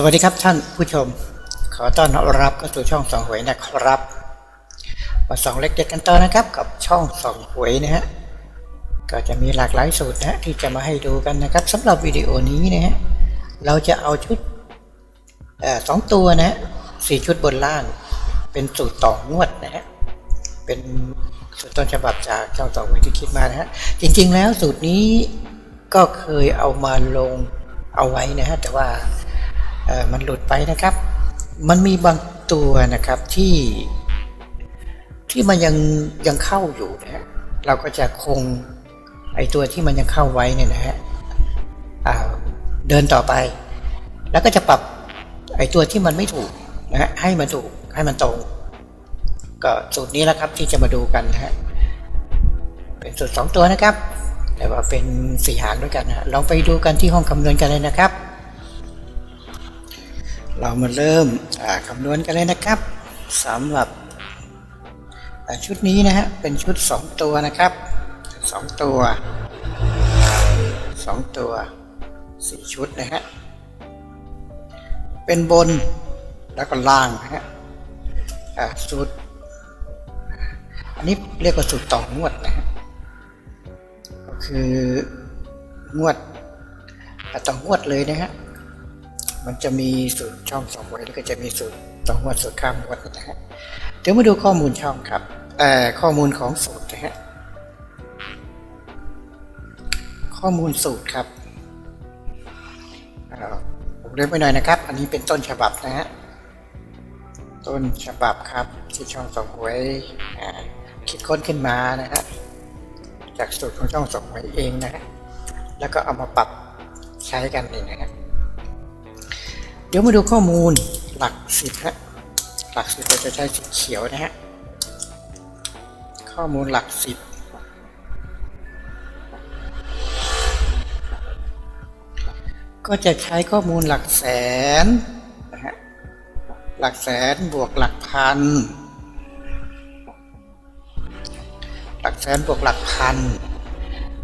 สวัสดีครับท่านผู้ชม ขอต้อนรับเข้าสู่ช่องสองหวยนะครับมาสองเล็กเด็ดกันต่อนะครับ กับช่องสองหวยนะฮะก็จะมีหลากหลายสูตรนะฮะที่จะมาให้ดูกันนะครับสำหรับวิดีโอนี้นะฮะเราจะเอาชุดสองตัวนะฮะสี่ชุดบนล่าง เป็นสูตรต่องวดนะฮะเป็นสูตรต้นฉบับจากช่องสองหวยที่คิดมานะฮะจริง ๆ แล้วสูตรนี้ก็เคยเอามาลงเอาไว้นะฮะแต่ว่า มันหลุดไปนะครับ มันมีบางตัวนะครับที่ที่มันยังยังเข้าอยู่นะฮะเราก็จะคงไอตัวที่มันยังเข้าไว้เนี่ยนะฮะเดินต่อไป แล้วก็จะปรับไอตัวที่มันไม่ถูกนะฮะให้มันถูกให้มันตรง ก็สูตรนี้แหละครับที่จะมาดูกันนะฮะเป็นสูตรสองตัวนะครับ แต่ว่าเป็นสี่หางด้วยกันนะฮะลองไปดูกันที่ห้องคำนวณกันเลยนะครับ เรามาเริ่มคำนวณกันเลยนะครับสำหรับชุดนี้นะฮะเป็นชุด 2 ตัวนะครับ 2 ตัว 2 ตัว 4 ชุดนะฮะเป็นบนแล้วก็ล่างนะฮะสูตรอันนี้เรียกว่าสูตรต่องวดนะฮะก็คืองวดต่องวดเลยนะฮะ มันจะมีสูตรช่องสองไว้แล้วก็จะมีสูตรต่องวดสูตรข้ามงวดนะฮะเดี๋ยวมาดูข้อมูลช่องครับเอ่อข้อมูลของสูตรนะฮะข้อมูลสูตรครับเอ่อผมเลือกไปหน่อยนะครับ อันนี้เป็นต้นฉบับนะฮะต้นฉบับครับที่ช่องสองไว้อ่าคิดค้นขึ้นมานะฮะจากสูตรของช่องสองไว้เองนะฮะแล้วก็เอามาปรับใช้กันเองนะฮะ เดี๋ยวมาดูข้อมูลหลักสิบฮะหลักสิบเราจะใช้สีเขียวนะฮะ ข้อมูลหลักสิบก็จะใช้ข้อมูลหลักแสนนะฮะหลักแสนบวกหลักพัน หลักแสนบวกหลักพัน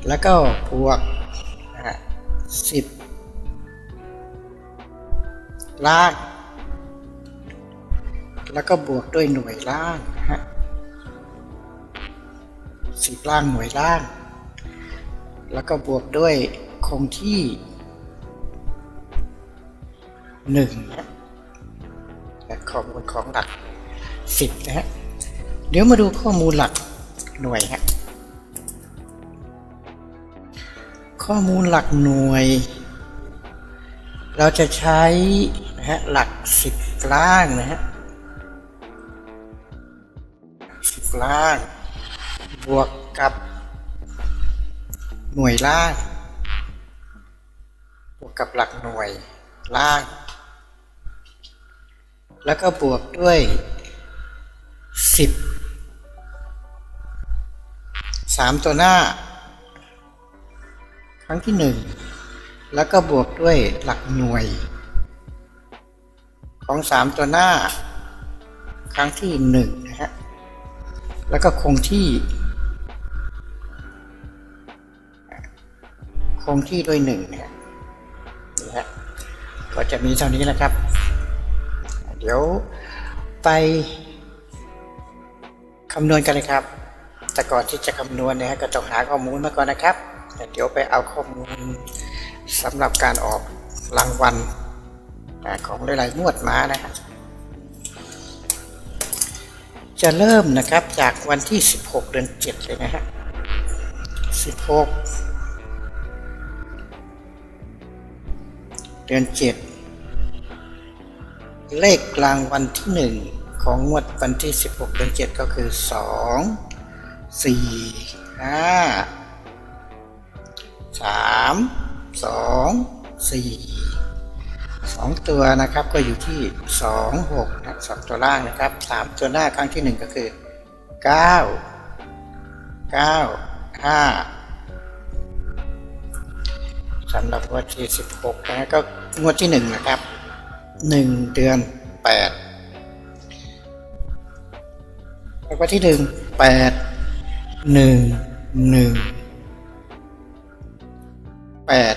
แล้วก็บวกนะฮะสิบ ล่าง แล้วก็บวกด้วยหน่วยล่างนฮะสิบล่างหน่วยล่าง แล้วก็บวกด้วยคงที่หนึ่งนะและข้อมูลของหลักสิบนะฮะเดี๋ยวมาดูข้อมูลหลักหน่วยฮะข้อมูลหลักหน่วย เราจะใช้ นะฮะหลักสิบล่างนะฮะสิบล่าง บวกกับ หน่วยล่าง บวกกับหลักหน่วยล่าง แล้วก็บวกด้วยสิบสามตัวหน้า ครั้งที่หนึ่งแล้วก็บวกด้วยหลักหน่วย ของสามตัวหน้า ครั้งที่หนึ่งนะฮะแล้วก็คงที่ คงที่ด้วยหนึ่งนะฮะนี่ฮะก็จะมีเท่านี้นะครับ เดี๋ยวไปคำนวณกันเลยครับ แต่ก่อนที่จะคำนวณนะฮะก็ต้องหาข้อมูลมาก่อนนะครับ เดี๋ยวไปเอาข้อมูลสำหรับการออกรางวัล ของหลายๆงวดมานะฮะจะเริ่มนะครับจากวันที่ 16 เดือน 7 เลยนะฮะ16 เดือน 7 เลขรางวัลที่ 1 ของงวดวันที่ 16 เดือน 7 ก็คือ 2 4 5สาม 2 ตัวนะครับก็อยู่ที่ 2 6นะสองตัวล่างนะครับ 3 ตัวหน้าครั้งที่ 1 ก็คือ 9 9 5สำหรับวันที่ 16นะก็งวดที่ 1 นะครับ 1 เดือน 8 แล้วก็ที่ 1 8 1 1 8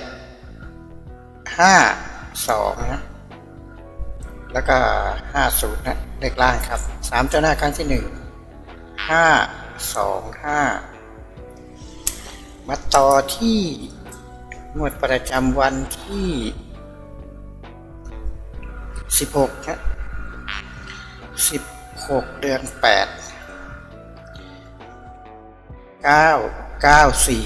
5 สองนะแล้วก็ห้าศูนย์นะเลขล่างครับสามตัวหน้าครั้งที่หนึ่งห้าสองห้ามาต่อที่งวดประจำวันที่สิบหกครับสิบหกเดือนแปดเก้าเก้าสี่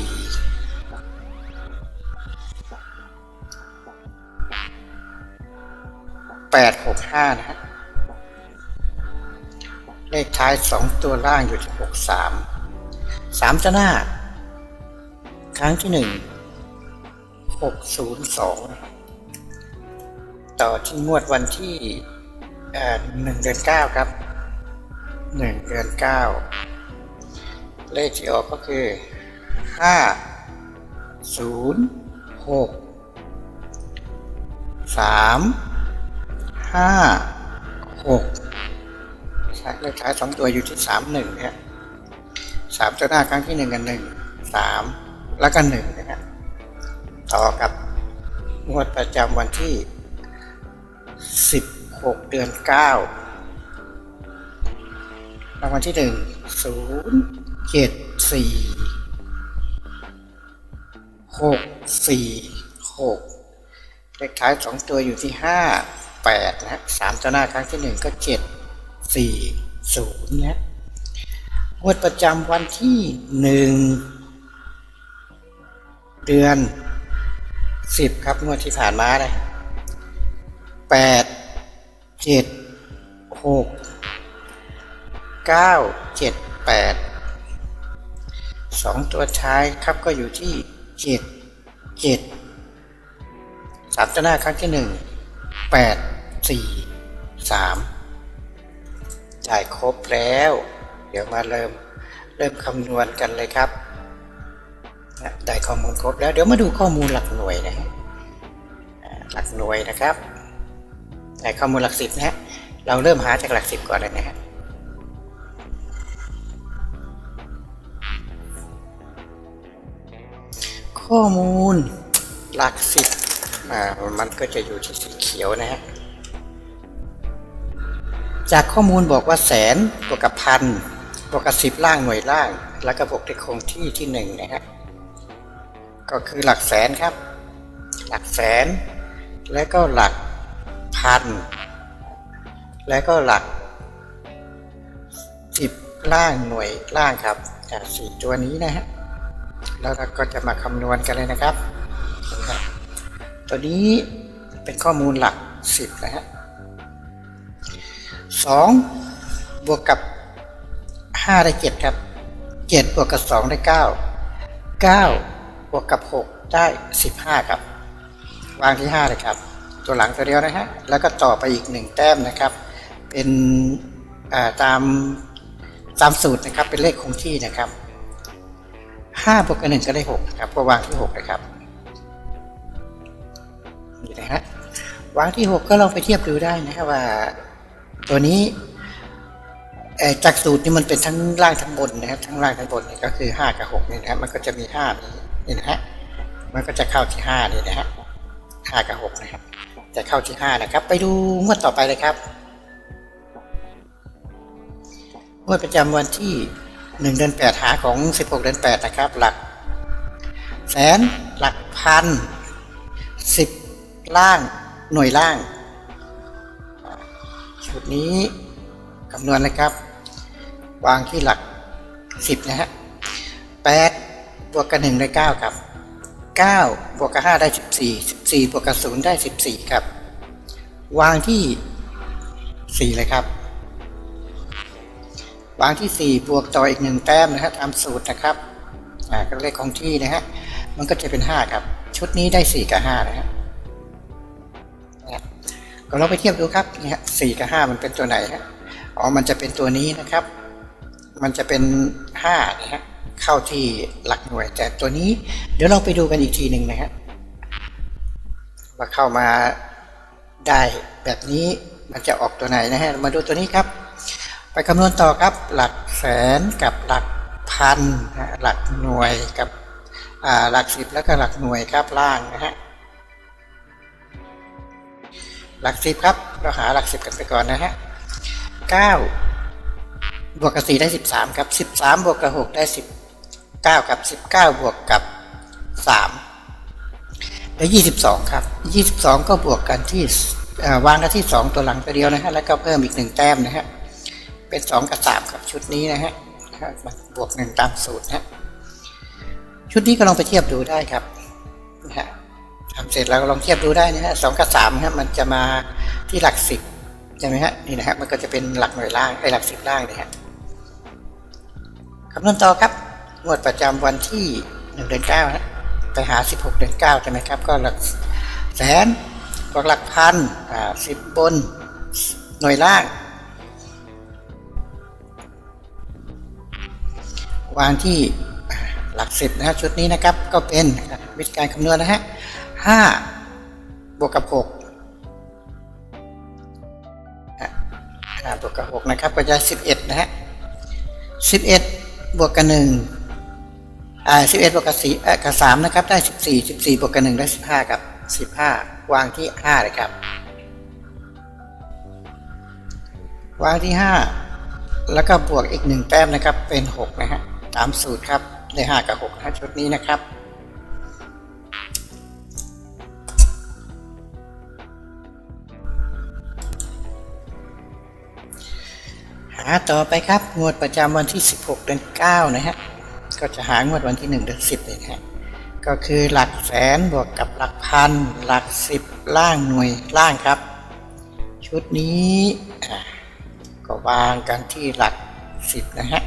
แปดหกห้านะฮะเลขท้ายสองตัวล่างอยู่ที่หกสามสามจะหน้า ครั้งที่หนึ่งหกศูนย์สองต่อที่งวดวันที่หนึ่งเดือนเก้าครับหนึ่งเดือนเก้าเลขที่ออกก็คือห้าศูนย์หกสาม ห้าหกเลขท้ายสองตัวอยู่ที่สามหนึ่งเนี่ยสามตัวหน้าครั้งที่หนึ่งกันหนึ่งสามแล้วก็หนึ่งนะฮะต่อกับงวดประจำวันที่สิบหกเดือนเก้ารางวัลที่หนึ่งศูนย์เจ็ดสี่หกสี่หกเลขท้ายสองตัวอยู่ที่ห้า แปดนะสามตัวหน้าครั้งที่หนึ่งก็เจ็ดสี่ศูนย์เนี่ยงวดประจำวันที่หนึ่งเดือนสิบครับงวดที่ผ่านมาเลยแปดเจ็ดหกเก้าเจ็ดแปดสองตัวท้ายครับก็อยู่ที่เจ็ดเจ็ดสามตัวหน้าครั้งที่หนึ่ง แปดสี่สามจ่ายครบแล้ว เดี๋ยวมาเริ่มเริ่มคำนวณกันเลยครับได้ข้อมูลครบแล้วเดี๋ยวมาดูข้อมูลหลักหน่วยนะหลักหน่วยนะครับได้ข้อมูลหลักสิบนะฮะเราเริ่มหาจากหลักสิบก่อนเลยนะฮะข้อมูลหลักสิบ อ่ามันก็จะอยู่ที่สีเขียวนะฮะจากข้อมูลบอกว่าแสนบวกกับพันบวกกับสิบล่างหน่วยล่าง แล้วก็บวกที่คงที่ที่หนึ่งนะฮะก็คือหลักแสนครับ หลักแสน แล้วก็หลักพัน แล้วก็หลักสิบล่างหน่วยล่างครับจากสี่ตัวนี้นะฮะแล้วเราก็จะมาคำนวณกันเลยนะครับ ตัวนี้เป็นข้อมูลหลักสิบนะฮะสองบวกกับห้าได้เจ็ดครับเจ็ดบวกกับสองได้เก้าเก้าบวกกับหกได้สิบห้าครับ วางที่ห้าเลยครับ ตัวหลังตัวเดียวนะฮะ แล้วก็ต่อไปอีกหนึ่งแต้มนะครับ เป็นาตามตามสูตรนะครับ เป็นเลขคงที่นะครับห้าบวกกับหนึ่งก็ได้หกครับก็วางที่หกเลยครับ นี่นะฮะวางที่ 6 ก็ลองไปเทียบดูได้นะครับว่า ตัวนี้จากสูตรนี่มันเป็นทั้งล่างทั้งบนนะครับ ทั้งล่างทั้งบนนี่ก็คือ 5 กับ6นี่นะครับมันก็จะมี5นี่นี่นะฮะมันก็จะเข้าที่5นี่นะฮะ5กับ6นะครับ จะเข้าที่5นะครับ ไปดูงวดต่อไปเลยครับงวดประจำวันที่1เดือน8หาของ 16 เดือน8นะครับ หลักแสนหลักพันสิบ ล่างหน่วยล่างชุดนี้คำนวณเลยครับ วางที่หลักสิบนะฮะแปดบวกกับหนึ่งได้เก้าครับเก้าบวกกับห้าได้สิบสี่สิบสี่บวกกับศูนย์ได้สิบสี่ครับ วางที่สี่เลยครับ วางที่สี่บวกต่ออีกหนึ่งแต้มนะฮะตามสูตรนะครับ อ่าก็เลขของที่นะฮะ มันก็จะเป็นห้าครับ ชุดนี้ได้สี่กับห้านะฮะ ก็ลองไปเทียบดูครับเนี่ยสี่กับห้ามันเป็นตัวไหนฮะอ๋อมันจะเป็นตัวนี้นะครับ มันจะเป็นห้านะฮะเข้าที่หลักหน่วย แต่ตัวนี้ เดี๋ยวเราไปดูกันอีกทีหนึ่งนะฮะว่าเข้ามาได้แบบนี้มันจะออกตัวไหนนะฮะมาดูตัวนี้ครับ ไปคำนวณต่อครับหลักแสนกับหลักพันหลักหน่วยกับหลักสิบแล้วก็หลักหน่วยครับล่างนะฮะ หลักสิบครับ เราหาหลักสิบกันไปก่อนนะฮะเก้าบวกกับสี่ได้สิบสามครับสิบสามบวกกับหกได้สิบเก้ากับสิบเก้าบวกกับสามได้ยี่สิบสองครับยี่สิบสองก็บวกกันที่วางกันที่สองตัวหลังตัวเดียวนะฮะแล้วก็เพิ่มอีกหนึ่งแต้มนะฮะเป็นสองกับสามครับชุดนี้นะฮะบวกหนึ่งตามสูตรนะฮะชุดนี้ก็ลองไปเทียบดูได้ครับนะฮะ ทำเสร็จแล้วลองเทียบดูได้นะฮะสองกับสามฮะมันจะมาที่หลักสิบใช่ไหมฮะนี่นะฮะมันก็จะเป็นหลักหน่วยล่างไอ้หลักสิบล่างนะฮะคำนวณต่อครับงวดประจำวันที่หนึ่งเดือนเก้าฮะไปหาสิบหกเดือนเก้าใช่ไหมครับ ก็หลักแสนบวกหลักพันอ่าสิบบนหน่วยล่าง วางที่หลักสิบนะฮะชุดนี้นะครับก็เป็นวิธีการคำนวณนะฮะ ห้าบวกกับหกห้าบวกกับหกนะครับ ก็จะสิบเอ็ดนะฮะสิบเอ็ดบวกกับหนึ่งอ่าสิบเอ็ดบวกกับสี่กับสามนะครับ ได้สิบสี่สิบสี่บวกกับหนึ่งได้สิบห้ากับสิบห้าวางที่ห้าเลยครับ วางที่ห้าแล้วก็บวกอีกหนึ่งแต้มนะครับเป็นหกนะฮะตามสูตรครับได้ห้ากับหกนะชุดนี้นะครับาต่อไปครับงวดประจำวันที่ 16เดือน9นะฮะก็จะหางวดวันที่ 1 เดือน10เลยนะฮะก็คือหลักแสนบวกกับหลักพัน หลักสิบล่างหน่วยล่างครับ ชุดนี้ก็วางกันที่หลักสิบนะฮะ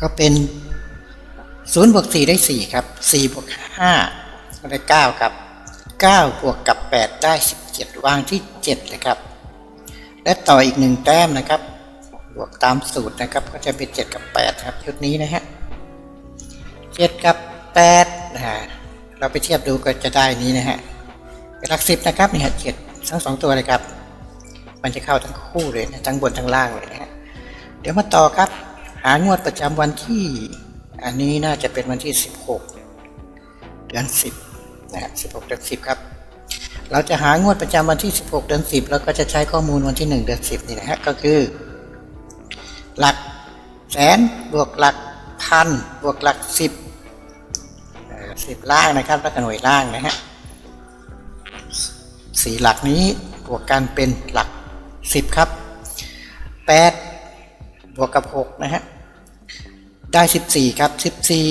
ก็เป็น0บวก4ได้4ครับ4บวก5ได้9ครับ9บวกกับ8ได้17วางที่7เลยครับ และต่ออีกหนึ่งแต้มนะครับ บวกตามสูตรนะครับ ก็จะเป็น 7 กับ 8 ครับชุดนี้นะฮะ7กับ8นะฮะเราไปเทียบดูก็จะได้นี้นะฮะหลักสิบนะครับนี่ฮะ7ทั้งสองตัวเลยครับ มันจะเข้าทั้งคู่เลยนะทั้งบนทั้งล่างเลยนะฮะเดี๋ยวมาต่อครับ หางวดประจำวันที่ อันนี้น่าจะเป็นวันที่ 16 เดือน 10นะฮะ16เดือน10 ครับ เราจะหางวดประจำวันที่ 16 เดือน 10 แล้วก็จะใช้ข้อมูลวันที่ 1 เดือน 10 นี่นะฮะก็คือ หลักแสนบวกหลักพันบวกหลักสิบสิบล่างนะครับ แล้วก็หน่วยล่างนะฮะสี่หลักนี้บวกกันเป็นหลักสิบครับแปดบวกกับหกนะฮะได้สิบสี่ครับสิบสี่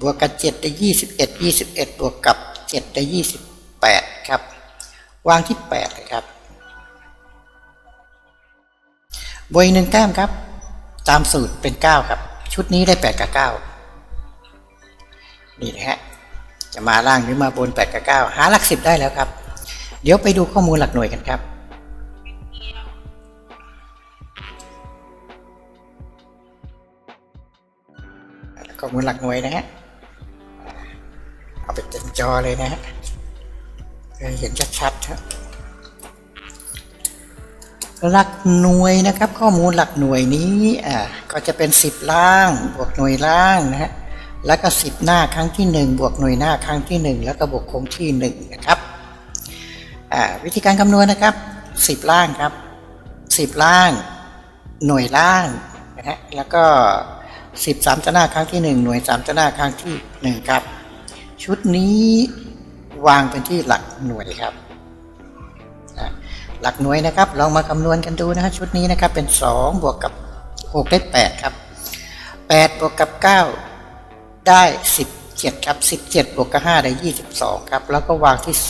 บวกกับเจ็ดได้ยี่สิบเอ็ดยี่สิบเอ็ดบวกกับเจ็ดได้ยี่สิบแปดครับ วางที่แปดเลยครับบวกอีกหนึ่งแต้มครับ ตามสูตรเป็น 9 ครับ ชุดนี้ได้ 8 กับ 9 นี่นะฮะ จะมาล่างหรือมาบน 8 กับ 9 หาหลัก 10 ได้แล้วครับ เดี๋ยวไปดูข้อมูลหลักหน่วยกันครับข้อมูลหลักหน่วยนะฮะ เอาไปเต็มจอเลยนะฮะ เห็นชัดๆครับหลักหน่วยนะครับ ข้อมูลหลักหน่วยนี้อ่าก็จะเป็น 10 ล่าง บวกหน่วยล่างนะฮะแล้วก็ 10 หน้าครั้งที่ 1 บวกหน่วยหน้าครั้งที่ 1 แล้วก็บวกคงที่1นะครับอ่าวิธีการคำนวณนะครับ 10 ล่างครับ 10 ล่าง หน่วยล่างนะฮะแล้วก็ 10 3ตัวหน้าครั้งที่ 1 หน่วย3ตัวหน้าครั้งที่ 1 ครับ ชุดนี้ วางเป็นที่หลักหน่วยครับหลักหน่วยนะครับ ลองมาคำนวณกันดูนะฮะชุดนี้นะครับเป็น 2 บวกกับ 6 ได้ 8 ครับ 8 บวกกับ 9 ได้ 17 ครับ 17 บวกกับ 5 ได้ 22 ครับ แล้วก็วางที่ 2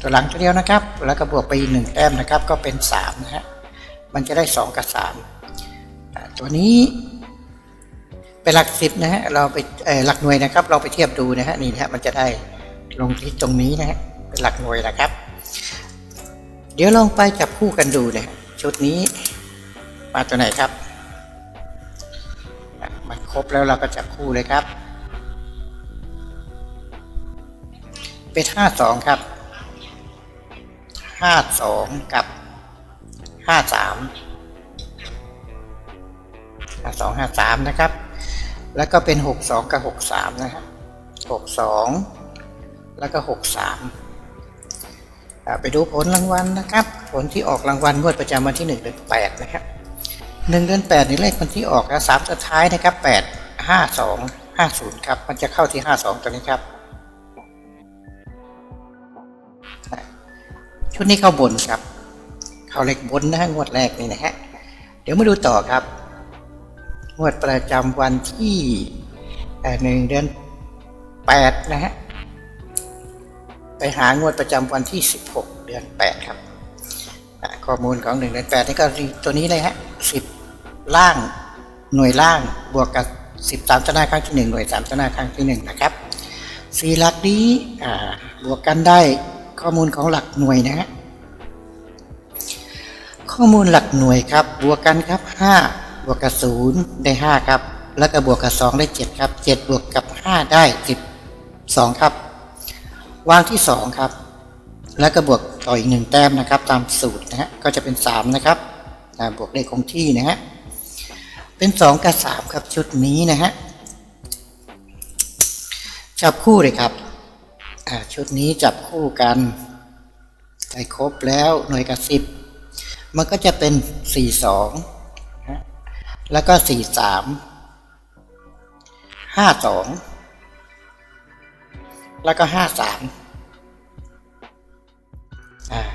ตัวหลังตัวเดียวนะครับ แล้วก็บวกไปอีกหนึ่งแต้มนะครับ ก็เป็น 3 นะฮะมันจะได้ 2 กับ 3 ตัวนี้ เป็นหลักสิบนะฮะเราไปเออหลักหน่วยนะครับ เราไปเทียบดูนะฮะนี่นะฮะมันจะได้ลงที่ตรงนี้นะฮะเป็นหลักหน่วยนะครับ เดี๋ยวลองไปจับคู่กันดูนะชุดนี้มาตัวไหนครับ มันครบแล้วเราก็จับคู่เลยครับ เป็นห้าสองครับห้าสองกับห้าสามห้าสองห้าสามนะครับ แล้วก็เป็นหกสองกับหกสามนะฮะหกสองแล้วก็หกสามไปดูผลรางวัลนะครับ ผลที่ออกรางวัลงวดประจำวันที่หนึ่งเดือนแปดนะครับหนึ่งเดือนแปดนี่เลขมันที่ออกนะสามสุดท้ายนะครับแปดห้าสองห้าศูนย์ครับ มันจะเข้าที่ห้าสองตัวนี้ครับ ชุดนี้เข้าบนครับ เข้าเลขบนนะฮะงวดแรกนี่นะฮะ เดี๋ยวมาดูต่อครับ งวดประจำวันที่หนึ่งเดือนแปดนะฮะ ไปหางวดประจำวันที่สิบหกเดือนแปดครับข้อมูลของหนึ่งเดือนแปดนี่ก็ตัวนี้เลยฮะสิบล่างหน่วยล่างบวกกับสิบสามชนะครั้งที่หนึ่งหน่วยสามชนะครั้งที่หนึ่งนะครับสี่หลักนี้บวกกันได้ข้อมูลของหลักหน่วยนะฮะข้อมูลหลักหน่วยครับบวกกันครับ5บ วกกับ0ได้5ครับ แล้วก็บวกกับ2ได้7ครับ7บวกกับ5ได้12ครับ วางที่2ครับ แล้วก็บวกต่ออีก1แต้มนะครับ ตามสูตรนะฮะก็จะเป็น3นะครับบวกเลขคงที่นะฮะเป็น2กับ3ครับชุดนี้นะฮะจับคู่เลยครับชุดนี้จับคู่กันได้ครบแล้วหน่วยกับ10มันก็จะเป็น42นะ แล้วก็43 52แล้วก็53อ่าม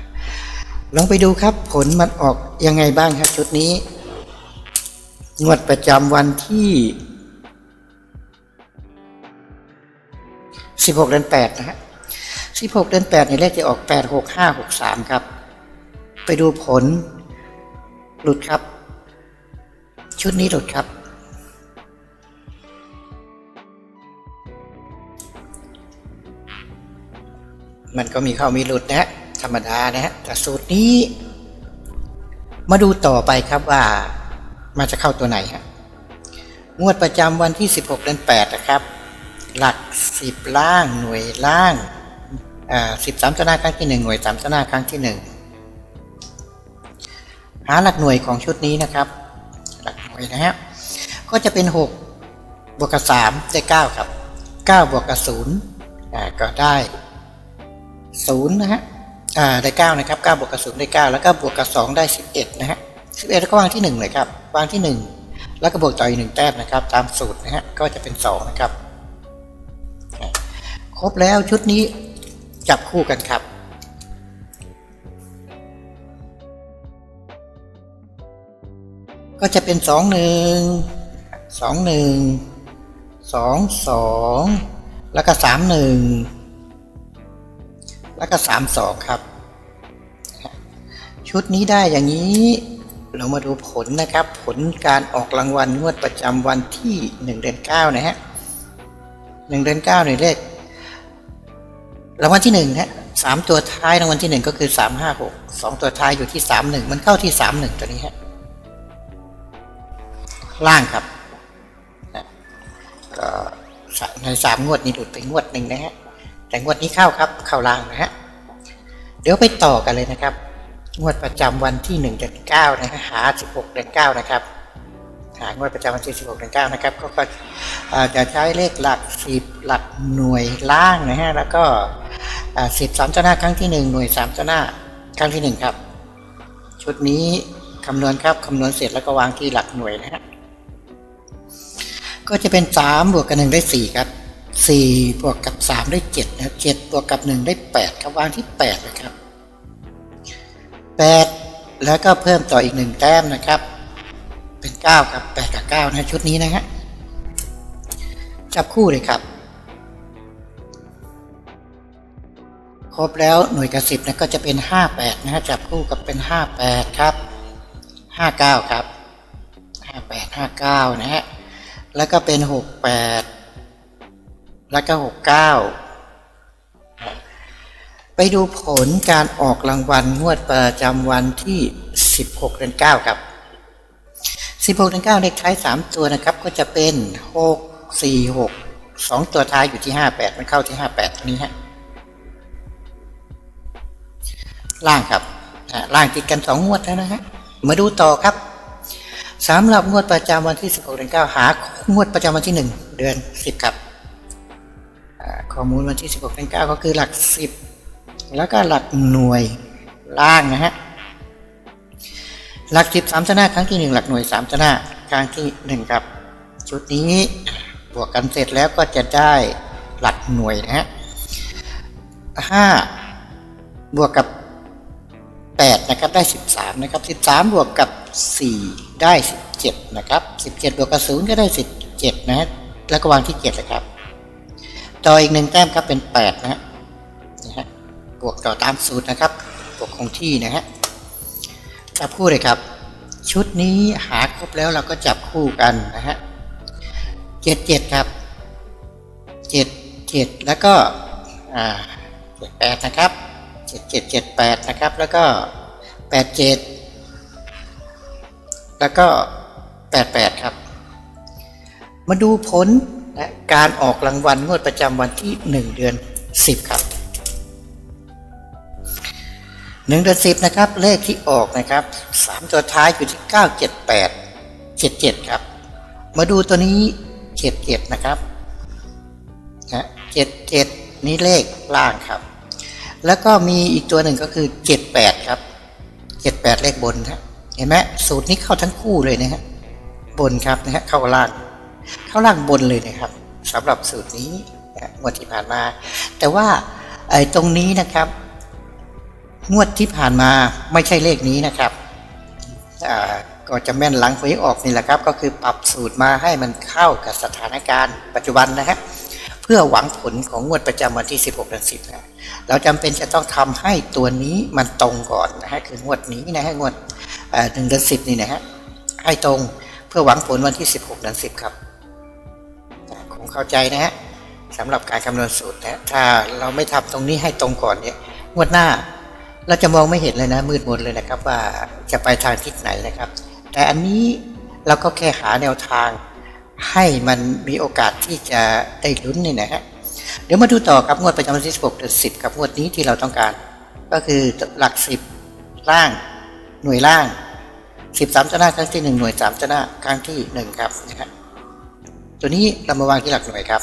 ลองไปดูครับผลมันออกยังไงบ้างครับชุดนี้ งวดประจำวันที่ 16 เดือน8นะฮะ16 เดือน8ในเลขจะออก 8 6 5 6 3 ครับ ไปดูผล หลุดครับ ชุดนี้หลุดครับ มันก็มีเข้ามีหลุดนะธรรมดานะฮะแต่สูตรนี้ มาดูต่อไปครับว่ามันจะเข้าตัวไหนฮะงวดประจำวันที่ 16เดือน8นะครับ หลัก 10 ล่างหน่วยล่างอ่า13ชนะครั้งที่ 1 หน่วย3ชนะครั้งที่ 1 หาหลักหน่วยของชุดนี้นะครับ น่วยนะฮะก็จะเป็น 6 บวกกับ3ได้9ครับ 9 บวกกับ0อ่าก็ได้0นะฮะอ่าได้9นะครับ9บวกกับ0ได้9แล้วก็บวกกับ 2 ได้ 11นะฮะ11แล้วก็วางที่1เลยครับวางที่ 1 แล้วก็บวกต่ออีก1แต้มนะครับ ตามสูตรนะฮะก็จะเป็น 2 นะครับ ครบแล้วชุดนี้จับคู่กันครับ ก็จะเป็นสองหนึ่งสองหนึ่งสองสองแล้วก็สามหนึ่งแล้วก็สามสองครับ ชุดนี้ได้อย่างนี้ เรามาดูผลนะครับ ผลการออกรางวัลงวดประจำวันที่หนึ่งเดือนเก้านะฮะหนึ่งเดือนเก้าในเลขรางวัลที่หนึ่งฮะสามตัวท้ายรางวัลที่หนึ่งก็คือสามห้าหกสองตัวท้ายอยู่ที่สามหนึ่งมันเข้าที่สามหนึ่งตัวนี้ฮะ ล่างครับนะก็ในสามงวดนี้หลุดไปงวดหนึ่งนะฮะแต่งวดนี้เข้าครับเข้าล่างนะฮะเดี๋ยวไปต่อกันเลยนะครับ งวดประจำวันที่หนึ่งเดือนเก้านะฮะหาสิบหกเดือนเก้านะครับหางวดประจำวันที่สิบหกเดือนเก้านะครับ ก็จะใช้เลขหลักสิบหลักหน่วยล่างนะฮะ แล้วก็สิบสามเจ้าหน้าครั้งที่หนึ่งหน่วยสามเจ้าหน้าครั้งที่หนึ่งครับ ชุดนี้คำนวณครับ คำนวณเสร็จแล้วก็วางที่หลักหน่วยนะฮะ ก็จะเป็นสามบวกกับหนึ่งได้สี่ครับสี่บวกกับสามได้เจ็ดนะครับเจ็ดบวกกับหนึ่งได้แปดครับวางที่แปดนะครับแปดแล้วก็เพิ่มต่ออีกหนึ่งแต้มนะครับ เป็นเก้าครับแปดกับเก้านะชุดนี้นะฮะจับคู่เลยครับ ครบแล้วหน่วยกับสิบนะก็จะเป็นห้าแปดนะฮะจับคู่กับเป็นห้าแปดครับห้าเก้าครับห้าแปดห้าเก้านะฮะ แล้วก็เป็นหกแปดแล้วก็หกเก้าไปดูผลการออกรางวัลงวดประจำวันที่ 16เดือน9ครับ 16เดือน9เลขท้าย 3 ตัวนะครับ ก็จะเป็น 6 4 6 2 ตัวท้ายอยู่ที่ 58 มันเข้าที่ 58ตัวนี้ฮะล่างครับล่างติดกัน 2 งวดแล้วนะฮะมาดูต่อครับ สำหรับงวดประจำวันที่ 16เดือน9หางวดประจำวันที่ 1 เดือน 10 ครับข้อมูลวันที่ 16เป็น9ก็คือหลัก 10 แล้วก็หลักหน่วยล่างนะฮะหลัก 10สามชนะครั้งที่ 1 หลักหน่วย3ชนะครั้งที่ 1 ครับ ชุดนี้บวกกันเสร็จแล้วก็จะได้หลักหน่วยนะฮะ5บวกกับ 8นะครับได้ 13นะครับ13 บวกกับ 4 ได้ 17นะครับ17 บวกกับ0ก็ได้ 17นะฮะแล้วก็วางที่7เลยครับ ต่ออีกหนึ่งแต้มครับเป็น 8 นะฮะนะฮะบวกต่อตามสูตรนะครับบวกคงที่นะฮะจับคู่เลยครับ ชุดนี้หาครบแล้วเราก็จับคู่กันนะฮะ77ครับ7 7แล้วก็อ่า8นะครับ 7778 นะครับ แล้วก็ 87 แล้วก็ 88 ครับ มาดูผลนะการออกรางวัลงวดประจำวันที่ 1 เดือน 10 ครับ 1 เดือน 10 นะครับ เลขที่ออกนะครับ 3 ตัวท้ายอยู่ที่ 978 77 ครับ มาดูตัวนี้ 77 นะครับนะ77 นี่เลขล่างครับ แล้วก็มีอีกตัวหนึ่งก็คือ78ครับ78เลขบนฮะเห็นไหมสูตรนี้เข้าทั้งคู่เลยนะฮะบนครับนะฮะเข้าล่าง เข้าล่างบนเลยนะครับสำหรับสูตรนี้นะงวดที่ผ่านมา แต่ว่าไอ้ตรงนี้นะครับ งวดที่ผ่านมาไม่ใช่เลขนี้นะครับก็จะแม่นหลังหวยออกนี่แหละครับ ก็คือปรับสูตรมาให้มันเข้ากับสถานการณ์ปัจจุบันนะฮะ เพื่อหวังผลของงวดประจำวันที่ 16เดือน10นะเราจำเป็นจะต้องทำให้ตัวนี้มันตรงก่อนนะฮะคืองวดนี้นะฮะงวดหนึ่งเดือนสิบนี่นะฮะให้ตรงเพื่อหวังผลวันที่ 16เดือน10 ครับคงเข้าใจนะฮะสำหรับการคำนวณสูตรนะถ้าเราไม่ทำตรงนี้ให้ตรงก่อนเนี่ยงวดหน้าเราจะมองไม่เห็นเลยนะมืดมนเลยนะครับว่าจะไปทางทิศไหนนะครับ แต่อันนี้เราก็แค่หาแนวทาง ให้มันมีโอกาสที่จะได้ลุ้นนี่นะฮะเดี๋ยวมาดูต่อครับงวดประจำวันที่16เดือน10 ครับงวดนี้ที่เราต้องการ ก็คือหลัก 10 ล่าง หน่วยล่าง 13ชนะครั้งที่ 1 หน่วย3ชนะครั้งที่ 1 ครับนะฮะตัวนี้เรามาวางที่หลักหน่วยครับ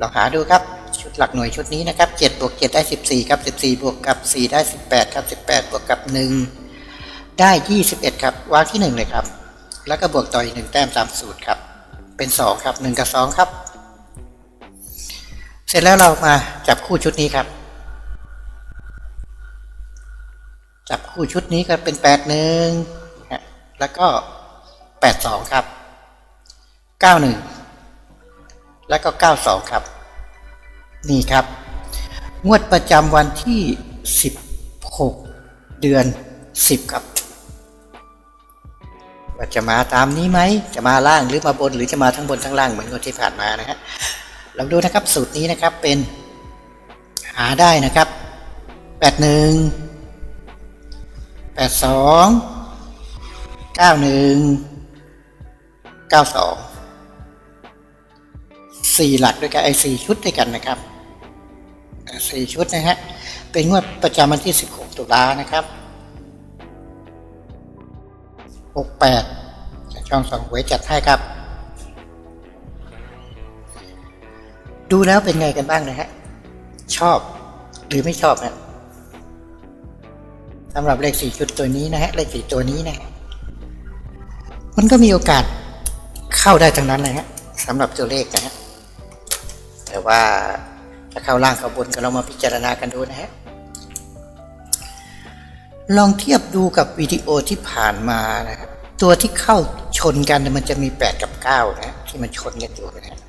ลองหาดูครับชุดหลักหน่วยชุดนี้นะครับ7บวก7ได้ 14 ครับ 14 บวกกับ 4 ได้ 18 ครับ 18 บวกกับ 1 ได้ 21 ครับวางที่ 1 เลยครับ แล้วก็บวกต่ออีก1แต้มตามสูตรครับ เป็น 2 ครับ 1 กับ 2 ครับ เสร็จแล้วเรามาจับคู่ชุดนี้ครับ จับคู่ชุดนี้ก็เป็น 8 1ฮะแล้วก็ 8 2 ครับ 91 แล้วก็ 92 ครับ นี่ครับ งวดประจำวันที่ 16 เดือน 10 ครับ ว่าจะมาตามนี้ไหม จะมาล่างหรือมาบนหรือจะมาทั้งบนทั้งล่างเหมือนงวดที่ผ่านมานะฮะลองดูนะครับสูตรนี้นะครับเป็นหาได้นะครับ81 82 91 92สี่หลักด้วยกันไอ้สี่ชุดด้วยกันนะครับสี่ชุดนะฮะเป็นงวดประจำวันที่16ตุลานะครับ 68ช่องสองหวยจัดให้ครับ ดูแล้วเป็นไงกันบ้างนะฮะ ชอบหรือไม่ชอบนะสำหรับเลขสี่ชุดตัวนี้นะฮะ เลขสี่ตัวนี้นะ มันก็มีโอกาสเข้าได้ทั้งนั้นนะฮะสำหรับตัวเลขนะฮะ แต่ว่าจะเข้าล่างเข้าบนก็ลองมาพิจารณากันดูนะฮะ ลองเทียบดูกับวิดีโอที่ผ่านมานะฮะตัวที่เข้าชนกันมันจะมี 8 กับ 9นะฮะที่มันชนกันอยู่นะ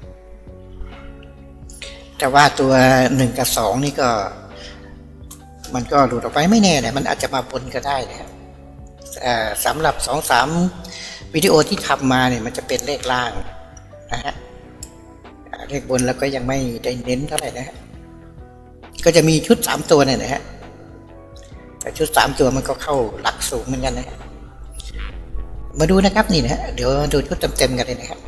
แต่ว่าตัว 1 กับ 2 นี่ก็ มันก็หลุดออกไปไม่แน่นะมันอาจจะมาบนก็ได้นะสำหรับ 2-3 วิดีโอที่ทำมาเนี่ยมันจะเป็นเลขล่างนะฮะเลขบนแล้วก็ยังไม่ได้เน้นเท่าไหร่นะฮะก็จะมีชุดสามตัวเนี่ยนะฮะ แต่ชุดสามตัวมันก็เข้าหลักสูงเหมือนกันนะมาดูนะครับนี่นะฮะเดี๋ยวดูชุดเต็มๆกันเลยนะครับ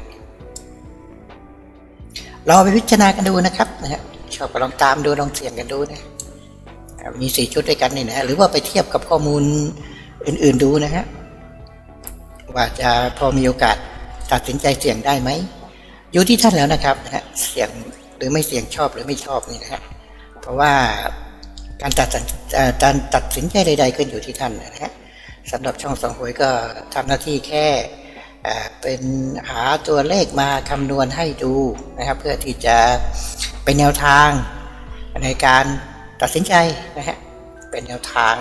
เราไปพิจารณากันดูนะครับนะฮะชอบก็ลองตามดูลองเสี่ยงกันดูนะมีสี่ชุดด้วยกันนี่นะฮะหรือว่าไปเทียบกับข้อมูลอื่น ๆดูนะฮะว่าจะพอมีโอกาสตัดสินใจเสี่ยงได้ไหมอยู่ที่ท่านแล้วนะครับนะฮะเสี่ยงหรือไม่เสี่ยงชอบหรือไม่ชอบนี่นะฮะเพราะว่า การตัดสินการตัดสินใจใด ๆ ขึ้นอยู่ที่ท่านนะฮะสำหรับช่องสองหวยก็ทำหน้าที่แค่เป็นหาตัวเลขมาคำนวณให้ดูนะครับ เพื่อที่จะเป็นแนวทางในการตัดสินใจนะฮะเป็นแนวทาง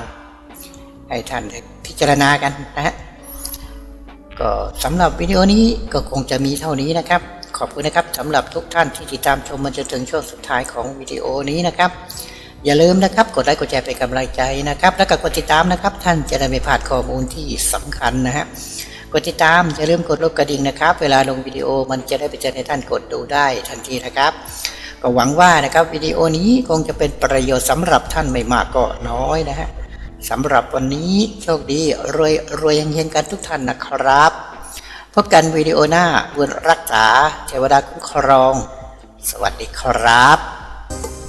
ให้ท่านพิจารณากันนะฮะก็สำหรับวิดีโอนี้ก็คงจะมีเท่านี้นะครับ ขอบคุณนะครับสำหรับทุกท่านที่ติดตามชมมาจนถึงช่วงสุดท้ายของวิดีโอนี้นะครับ อย่าลืมนะครับ กดไลค์กดแชร์เป็นกำลังใจนะครับ แล้วก็กดติดตามนะครับ ท่านจะได้ไม่พลาดข้อมูลที่สำคัญนะฮะกดติดตามอย่าลืมกดรูปกระดิ่งนะครับ เวลาลงวิดีโอมันจะได้ไปแจ้งให้ท่านกดดูได้ทันทีนะครับ ก็หวังว่านะครับวิดีโอนี้คงจะเป็นประโยชน์สำหรับท่านไม่มากก็น้อยนะฮะสำหรับวันนี้โชคดีรวยรวยยังเฮงกันทุกท่านนะครับ พบกันวิดีโอหน้าบุญรักษาเทวดาคุ้มครอง สวัสดีครับ